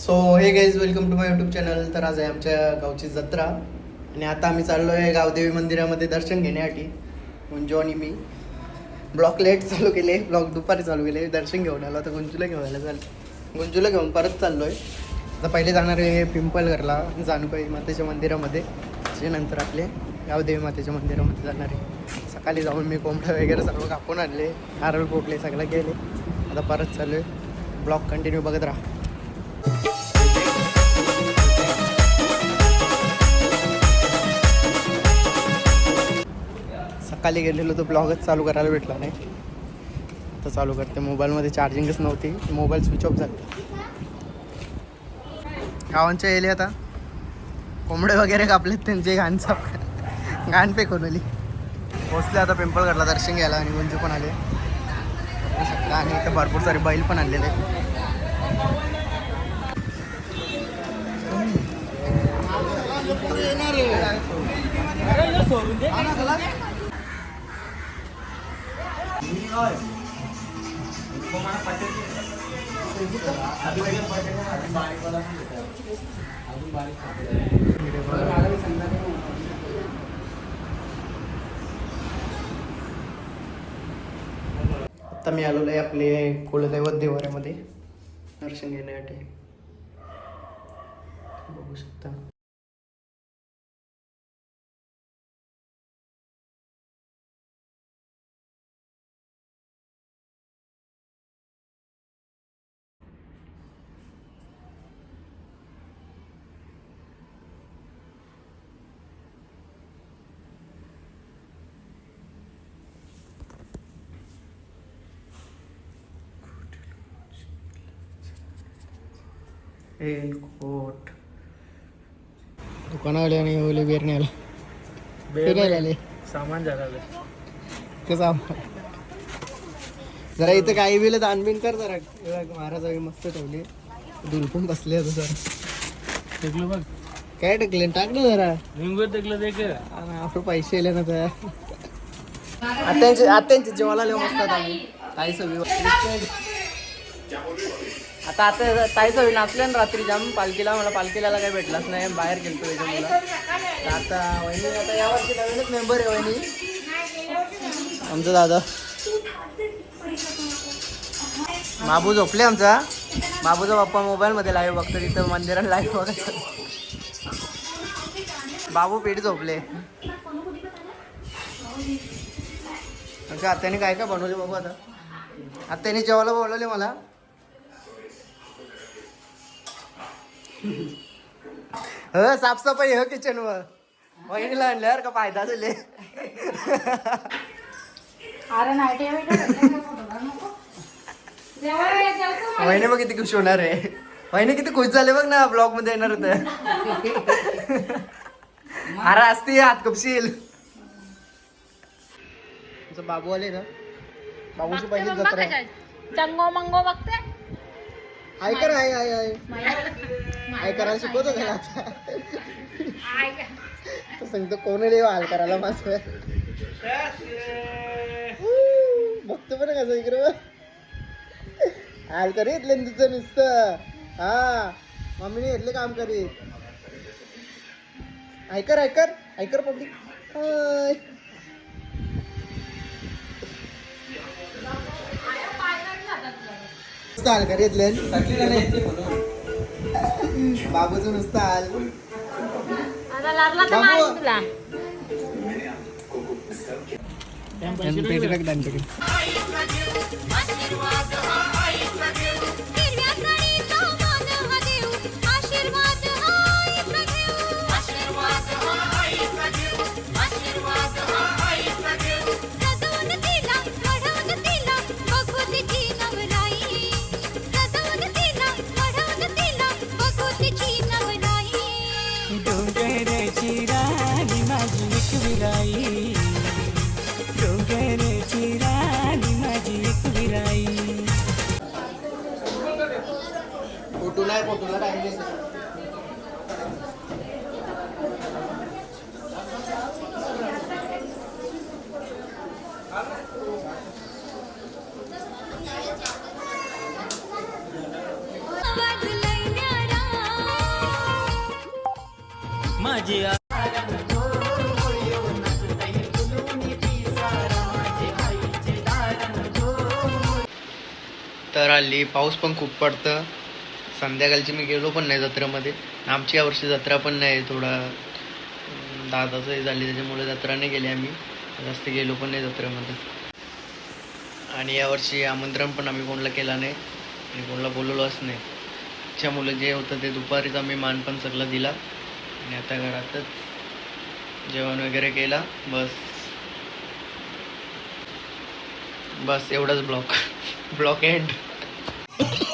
So hey guys welcome to my YouTube channel तर आज आहे आमच्या गावची जत्रा. आणि आता आम्ही चाललो आहे गावदेवी मंदिरामध्ये दर्शन घेण्यासाठी. गुंजू आणि मी ब्लॉक लेट चालू केले. ब्लॉक दुपारी चालू केले. दर्शन घेऊन आलो. आता गुंजूला घेऊन आलं. चाल गुंजूला घेऊन परत चाललो आहे आता पहिले जाणार आहे पिंपलघरला जानुबाई मातेच्या मंदिरामध्ये. त्याच्यानंतर आपले गावदेवी मातेच्या मंदिरामध्ये जाणार आहे. सकाळी जाऊन मी कोंबड्या वगैरे सर्व कापून आणले. नारळ पोटले सगळं गेले आता परत चालू आहे ब्लॉक कंटिन्यू बघत राहा. सकाळी गेलेलो तो ब्लॉगच चालू करायला भेटला नाही. आता चालू करते. मोबाईलमध्ये चार्जिंगच नव्हती. मोबाईल स्विच ऑफ झाला. गावांच्या येले आता. कोंबडे वगैरे कापलेत त्यांचे घाण साफ घाण फेकून आली. पोचले आता पिंपळगडला दर्शन घ्यायला आणि गुंजू पण आले. आणि इथं भरपूर सारे बैल पण आणलेले आहेत. आता मी आलेलो आहे आपले कुलदैवत देवाऱ्यामध्ये. दर्शन घेण्यासाठी. बघू शकता. एलकोट दुकानावाले आणि ओले बेरण्याला फिरायला आले सामान झालं ते सामान. जरा इथं काही बिल दानबिन कर जरा. महाराज मस्त ठेवले. दुलपून बसले आता सर टेकलो बघ. काय टाकले? टाक ना जरा. रिंगवर टेकलं देख आणि आपलं पैसे येले ना तर. आत्यांचे आत्यांचे जेवायला लिहून असतात आम्ही. ताई सगळी आता आता ताई सगळी नाचल्या ना रात्री जाम पालखीला मला पालखीला काही भेटलाच नाही बाहेर गेलतो त्याच्यामुळे. आता वहिनी आता यावर्षी नवीनच मेंबर आहे वहिनी. आमचा दादा. बाबू झोपले आमचा. बाबूचा बाप्पा मोबाईलमध्ये लाईव्ह बघतो तिथं मंदिरात लाईव्ह बघत बाबू पीठ झोपले. आमच्या आत्याने काय काय बनवले बाबू आता? आत्याने जेवायला बोलवले मला. ह साफसफाई ह किचन वर वहिनीला आणल्यावर का फायदा झाले. अरे नाही वहिनी मग किती खुश होणार आहे. वहिनी किती खुश झाले बघ ना ब्लॉगमध्ये येणार होत अरे असती हात कपशील बाबू आले ना? बाबूची पहिली जत्रा. चंगो मंगो बघते? ऐकर आहे आहे. आहे आय करायला शिकवतो त्याला आता. तो सांगतो कोण रे हाल करायला माझं? बघतो पण कसं इकडे हाल करीत लेन तुझं नुसतं. हा मम्मीने घेतले काम करीत. ऐकर ऐकर ऐकर पब्लिक. हाय. हाल करीत लेन बाबूचं नुसतं आता लागला तर तुला. விராயி யோகனே சிராணி மஜிக் விராயி போட்டுனா போட்டுனா माझी तर हल्ली पाऊस पण खूप पडतं. संध्याकाळची मी गेलो पण नाही जत्रेमध्ये. आमची यावर्षी जत्रा पण नाही थोडा दादाचं हे झाली त्याच्यामुळे जत्रा नाही गेली आम्ही. जास्त गेलो पण नाही जत्रेमध्ये. आणि यावर्षी आमंत्रण पण आम्ही कोणाला केला नाही. आणि कोणाला बोलवलंच नाही. त्याच्यामुळे जे होतं ते दुपारीच आम्ही मान पण सगळं दिला. आणि आता घरातच जेवण वगैरे केला. बस. बस एवढाच ब्लॉक. Block end. you